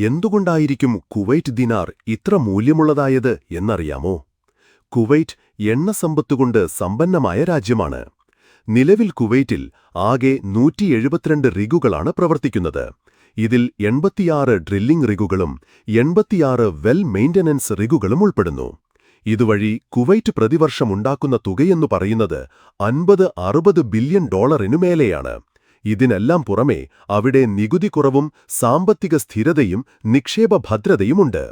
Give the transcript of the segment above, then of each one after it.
എന്തുകൊണ്ടായിരിക്കും കുവൈറ്റ് ദിനാർ ഇത്ര മൂല്യമുള്ളതായത് എന്നറിയാമോ? കുവൈറ്റ് എണ്ണ സമ്പത്തുകൊണ്ട് സമ്പന്നമായ രാജ്യമാണ്. നിലവിൽ കുവൈറ്റിൽ ആകെ നൂറ്റി എഴുപത്തിരണ്ട് റിഗുകളാണ് പ്രവർത്തിക്കുന്നത്. ഇതിൽ എൺപത്തിയാറ് ഡ്രില്ലിംഗ് റിഗുകളും എൺപത്തിയാറ് വെൽ മെയിന്റനൻസ് റിഗുകളും ഉൾപ്പെടുന്നു. ഇതുവഴി കുവൈറ്റ് പ്രതിവർഷമുണ്ടാക്കുന്ന തുകയെന്നു പറയുന്നത് അൻപത് അറുപത് ബില്യൺ ഡോളറിനു മേലെയാണ്. ഇതിനെല്ലാം പുറമേ അവിടെ നികുതി കുറവും സാമ്പത്തിക സ്ഥിരതയും നിക്ഷേപ ഭദ്രതയുമുണ്ട്.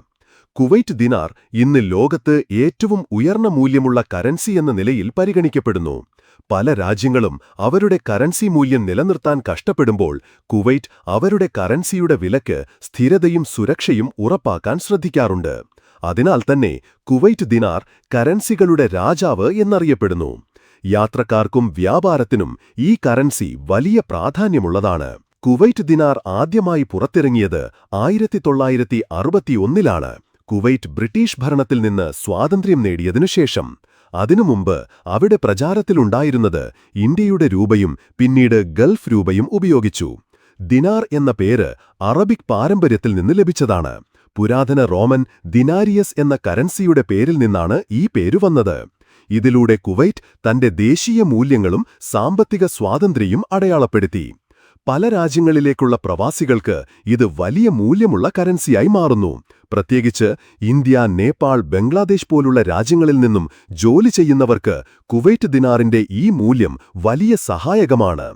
കുവൈറ്റ് ദിനാർ ഇന്ന് ലോകത്ത് ഏറ്റവും ഉയർന്ന മൂല്യമുള്ള കറൻസി എന്ന നിലയിൽ പരിഗണിക്കപ്പെടുന്നു. പല രാജ്യങ്ങളും അവരുടെ കറൻസി മൂല്യം നിലനിർത്താൻ കഷ്ടപ്പെടുമ്പോൾ കുവൈറ്റ് അവരുടെ കറൻസിയുടെ വിലക്ക് സ്ഥിരതയും സുരക്ഷയും ഉറപ്പാക്കാൻ ശ്രദ്ധിക്കാറുണ്ട്. അതിനാൽ തന്നെ കുവൈറ്റ് ദിനാർ കറൻസികളുടെ രാജാവ് എന്നറിയപ്പെടുന്നു. യാത്രക്കാർക്കും വ്യാപാരത്തിനും ഈ കറൻസി വലിയ പ്രാധാന്യമുള്ളതാണ്. കുവൈറ്റ് ദിനാർ ആദ്യമായി പുറത്തിറങ്ങിയത് ആയിരത്തി തൊള്ളായിരത്തി അറുപത്തിയൊന്നിലാണ് കുവൈറ്റ് ബ്രിട്ടീഷ് ഭരണത്തിൽ നിന്ന് സ്വാതന്ത്ര്യം നേടിയതിനു ശേഷം. അതിനു മുമ്പ് അവിടെ പ്രചാരത്തിലുണ്ടായിരുന്നത് ഇന്ത്യയുടെ രൂപയും പിന്നീട് ഗൾഫ് രൂപയും ഉപയോഗിച്ചു. ദിനാർ എന്ന പേര് അറബിക് പാരമ്പര്യത്തിൽ നിന്ന് ലഭിച്ചതാണ്. പുരാതന റോമൻ ദിനാരിയസ് എന്ന കറൻസിയുടെ പേരിൽ നിന്നാണ് ഈ പേരു വന്നത്. ഇതിലൂടെ കുവൈറ്റ് തന്റെ ദേശീയ മൂല്യങ്ങളും സാമ്പത്തിക സ്വാതന്ത്ര്യവും അടയാളപ്പെടുത്തി. പല രാജ്യങ്ങളിലേക്കുള്ള പ്രവാസികൾക്ക് ഇത് വലിയ മൂല്യമുള്ള കറൻസിയായി മാറുന്നു. പ്രത്യേകിച്ച് ഇന്ത്യ നേപ്പാൾ ബംഗ്ലാദേശ് പോലുള്ള രാജ്യങ്ങളിൽ നിന്നും ജോലി ചെയ്യുന്നവർക്ക് കുവൈറ്റ് ദിനാറിന്റെ ഈ മൂല്യം വലിയ സഹായകമാണ്.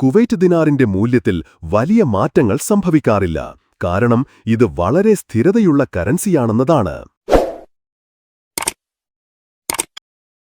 കുവൈറ്റ് ദിനാറിന്റെ മൂല്യത്തിൽ വലിയ മാറ്റങ്ങൾ സംഭവിക്കാറില്ല. കാരണം ഇത് വളരെ സ്ഥിരതയുള്ള കറൻസിയാണെന്നതാണ്.